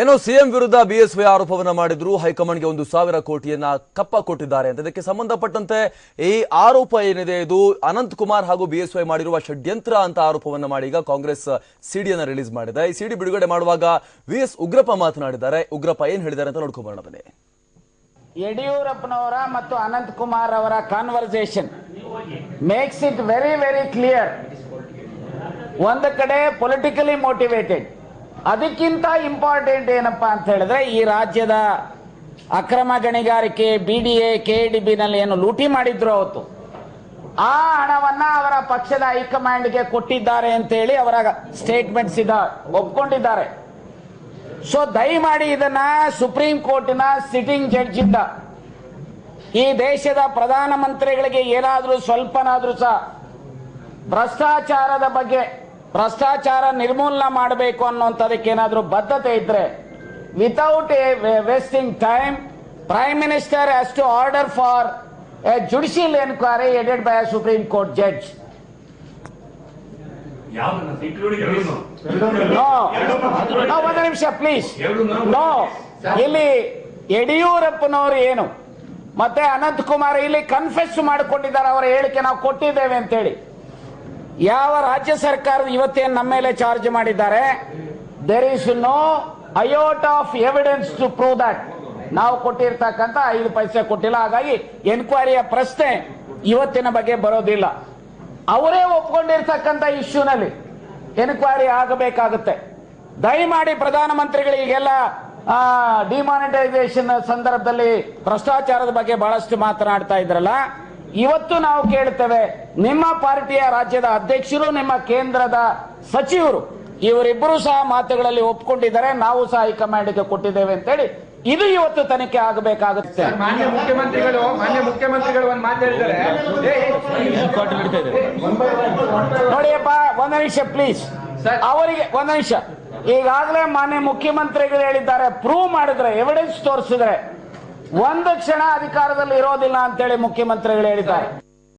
ಏನೋ ಸಿಎಂ ವಿರುದ್ಧ ಬಿಎಸ್ವೈ ಆರೋಪವನ್ನ ಮಾಡಿದ್ರು. ಹೈಕಮಾಂಡ್ಗೆ ಒಂದು ಸಾವಿರ ಕೋಟಿಯನ್ನ ಕಪ್ಪ ಕೊಟ್ಟಿದ್ದಾರೆ ಅಂತ. ಇದಕ್ಕೆ ಸಂಬಂಧಪಟ್ಟಂತೆ ಈ ಆರೋಪ ಏನಿದೆ, ಇದು ಅನಂತ್ ಕುಮಾರ್ ಹಾಗೂ ಬಿಎಸ್ವೈ ಮಾಡಿರುವ ಷಡ್ಯಂತ್ರ ಅಂತ ಆರೋಪವನ್ನ ಮಾಡಿ ಈಗ ಕಾಂಗ್ರೆಸ್ ಸಿಡಿಯನ್ನು ರಿಲೀಸ್ ಮಾಡಿದೆ. ಈ ಸಿಡಿ ಬಿಡುಗಡೆ ಮಾಡುವಾಗ ವಿ ಎಸ್ ಉಗ್ರಪ್ಪ ಮಾತನಾಡಿದ್ದಾರೆ. ಉಗ್ರಪ್ಪ ಏನ್ ಹೇಳಿದ್ದಾರೆ ಅಂತ ನೋಡ್ಕೊಂಬರೋಣ ಬನ್ನಿ. ಯಡಿಯೂರಪ್ಪನವರ ಮತ್ತು ಅನಂತ್ ಕುಮಾರ್ ಅವರ conversation makes it very very clear ಒಂದು ಕಡೆ ಪೊಲಿಟಿಕಲಿ ಮೋಟಿವೇಟೆಡ್ ಅದಕ್ಕಿಂತ ಇಂಪಾರ್ಟೆಂಟ್ ಏನಪ್ಪ ಅಂತ ಹೇಳಿದ್ರೆ, ಈ ರಾಜ್ಯದ ಅಕ್ರಮ ಗಣಿಗಾರಿಕೆ B D A K D ಬಿನಲ್ಲಿ ಏನು ಲೂಟಿ ಮಾಡಿದ್ರು ಅವತ್ತು. ಆ ಹಣವನ್ನ ಅವರ ಪಕ್ಷದ ಹೈಕಮಾಂಡ್ಗೆ ಕೊಟ್ಟಿದ್ದಾರೆ ಅಂತೇಳಿ ಅವರ ಸ್ಟೇಟ್ಮೆಂಟ್ಸ್ ಇದ ಒಪ್ಕೊಂಡಿದ್ದಾರೆ. ಸೊ ದಯಮಾಡಿ ಇದನ್ನ ಸುಪ್ರೀಂ ಕೋರ್ಟಿನ ಸಿಟ್ಟಿಂಗ್ ಜಡ್ಜ್ ಇಂದ, ಈ ದೇಶದ ಪ್ರಧಾನಮಂತ್ರಿಗಳಿಗೆ ಏನಾದರೂ ಸ್ವಲ್ಪನಾದ್ರೂ ಸಹ ಭ್ರಷ್ಟಾಚಾರದ ಬಗ್ಗೆ ಭ್ರಷ್ಟಾಚಾರ ನಿರ್ಮೂಲನ ಮಾಡಬೇಕು ಅನ್ನುವಂಥದಕ್ಕೆ ಏನಾದರೂ ಬದ್ಧತೆ ಇದ್ರೆ without a wasting time prime minister has to order for a judicial enquiry headed by a Supreme Court judge ಒಂದು ನಿಮಿಷ ಪ್ಲೀಸ್ ನೋ ಇಲ್ಲಿ ಯಡಿಯೂರಪ್ಪನವರು ಏನು? ಮತ್ತೆ ಅನಂತ್ ಕುಮಾರ್ ಇಲ್ಲಿ ಕನ್ಫೆಸ್ ಮಾಡಿಕೊಂಡಿದ್ದಾರೆ ಅವರ ಹೇಳಿಕೆ ನಾವು ಕೊಟ್ಟಿದ್ದೇವೆ ಅಂತೇಳಿ. ಯಾವ ರಾಜ್ಯ ಸರ್ಕಾರದ ಇವತ್ತೇನು ನಮ್ಮ ಮೇಲೆ ಚಾರ್ಜ್ ಮಾಡಿದ್ದಾರೆ? There is no iota of evidence to prove that ನಾವು ಕೊಟ್ಟಿರ್ತಕ್ಕಂಥ ಐದು ಪೈಸೆ ಕೊಟ್ಟಿಲ್ಲ. ಹಾಗಾಗಿ ಎನ್ಕ್ವೈರಿಯ ಪ್ರಶ್ನೆ ಇವತ್ತಿನ ಬಗ್ಗೆ ಬರೋದಿಲ್ಲ. ಅವರೇ ಒಪ್ಕೊಂಡಿರ್ತಕ್ಕಂಥ ಇಶ್ಯೂನಲ್ಲಿ ಎನ್ಕ್ವೈರಿ ಆಗಬೇಕಾಗುತ್ತೆ. ದಯಮಾಡಿ ಪ್ರಧಾನಮಂತ್ರಿಗಳು ಈಗೆಲ್ಲ ಡಿಮಾನಿಟೈಸೇಷನ್ ಸಂದರ್ಭದಲ್ಲಿ ಭ್ರಷ್ಟಾಚಾರದ ಬಗ್ಗೆ ಬಹಳಷ್ಟು ಮಾತನಾಡ್ತಾ ಇದ್ರಲ್ಲ. ಇವತ್ತು ನಾವು ಕೇಳ್ತೇವೆ ನಿಮ್ಮ ಪಾರ್ಟಿಯ ರಾಜ್ಯದ ಅಧ್ಯಕ್ಷರು ನಿಮ್ಮ ಕೇಂದ್ರದ ಸಚಿವರು. ಇವರಿಬ್ಬರು ಸಹ ಮಾತುಗಳಲ್ಲಿ ಒಪ್ಕೊಂಡಿದ್ದಾರೆ ನಾವು ಸಹ ಹೈಕಮಾಂಡ್ಗೆ ಕೊಟ್ಟಿದ್ದೇವೆ ಅಂತೇಳಿ. ಇದು ಇವತ್ತು ತನಿಖೆ ಆಗಬೇಕಾಗುತ್ತೆ. ಮಾನ್ಯ ಮುಖ್ಯಮಂತ್ರಿಗಳು ಮಾನ್ಯ ಮುಖ್ಯಮಂತ್ರಿಗಳು ಒಂದು ಮಾತು ಹೇಳಿದ್ದಾರೆ ನೋಡಿಯಪ್ಪ ಒಂದ್ ನಿಮಿಷ ಪ್ಲೀಸ್ ಅವರಿಗೆ ಒಂದ್ ನಿಮಿಷ. ಈಗಾಗಲೇ ಮಾನ್ಯ ಮುಖ್ಯಮಂತ್ರಿಗಳು ಹೇಳಿದ್ದಾರೆ ಪ್ರೂವ್ ಮಾಡಿದ್ರೆ ಎವಿಡೆನ್ಸ್ ತೋರಿಸಿದ್ರೆ. ಒಂದು ಕ್ಷಣ ಅಧಿಕಾರದಲ್ಲಿ ಇರೋದಿಲ್ಲ ಅಂತೇಳಿ ಮುಖ್ಯಮಂತ್ರಿಗಳು ಹೇಳಿದ್ದಾರೆ.